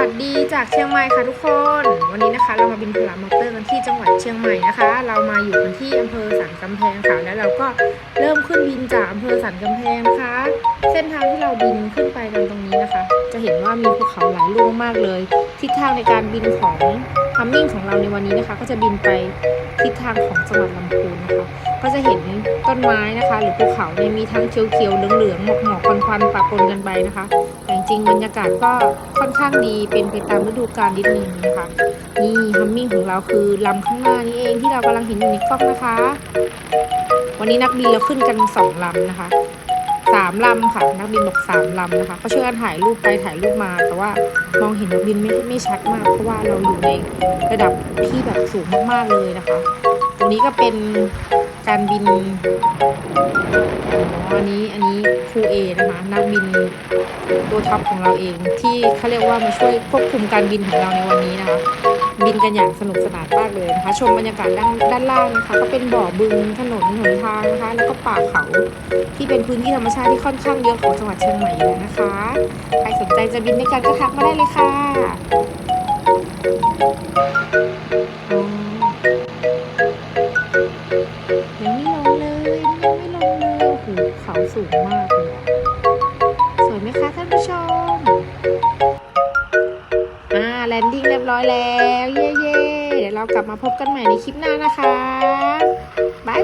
วัสดีจากเชียงใหม่ค่ะทุกคน วันนี้นะคะเรามาบินพลามอเตอร์กันที่จังหวัดเชียงใหม่นะคะ เรามาอยู่กันที่อำเภอสันกำแพงค่ะแล้วเราก็เริ่มขึ้นบินจากอำเภอสันกำแพงนะคะ เส้นทางที่เราบินขึ้นไปกันตรงนี้นะคะ จะเห็นว่ามีภูเขาหลายลูกมากเลยทิศทางในการบินของทัมมิ่งของเราในวันนี้นะคะ ก็จะบินไป ทิศทางของจังหวัดลำพูนนะคะก็จะเห็นต้นไม้นะคะ หรือภูเขาเนี่ยมีทั้งเขียวๆเหลืองๆหมอกหมอกควันๆปะปนกันไปนะคะแต่จริงบรรยากาศก็ค่อนข้างดีเป็นไปตามฤดูกาลนิดนึงนะคะนี่ฮัมมิ่งของเราคือลำข้างหน้านี่เองที่เรากำลังเห็นอยู่ในกล้องนะคะ วันนี้นักบินเราขึ้นกันสองลำนะคะ สามลำค่ะ นักบินบอกสามลำนะคะก็ช่วยกันถ่ายรูปไปถ่ายรูปมา แต่ว่ามองเห็นนักบินไม่ไม่ชัดมาก เพราะว่าเราอยู่ในระดับที่แบบสูงมากๆเลยนะคะ ตรงนี้ก็เป็นการบินอ๋ออันนี้อันนี้ครูเอนะคะนักบินตัวท็อปของเราเอง ที่เขาเรียกว่ามาช่วยควบคุมการบินของเราในวันนี้นะคะ บินกันอย่างสนุกสนานมากเลยนะคะชมบรรยากาศด้านด้านล่างนะคะ ก็เป็นบ่อบึงถนน เป็นพื้นที่ธรรมชาติที่ค่อนข้างเยอะของจังหวัดเชียงใหม่อยู่นะคะ ใครสนใจจะบินด้วยกันก็ทักมาได้เลยค่ะยังไม่ลงเลยยังไม่ลงเลยโอ้โหเขาสูงมากเลย สวยไหมคะท่านผู้ชม อ่าแลนดิ้งเรียบร้อยแล้ว เย่ๆเดี๋ยวเรากลับมาพบกันใหม่ในคลิปหน้านะคะบาย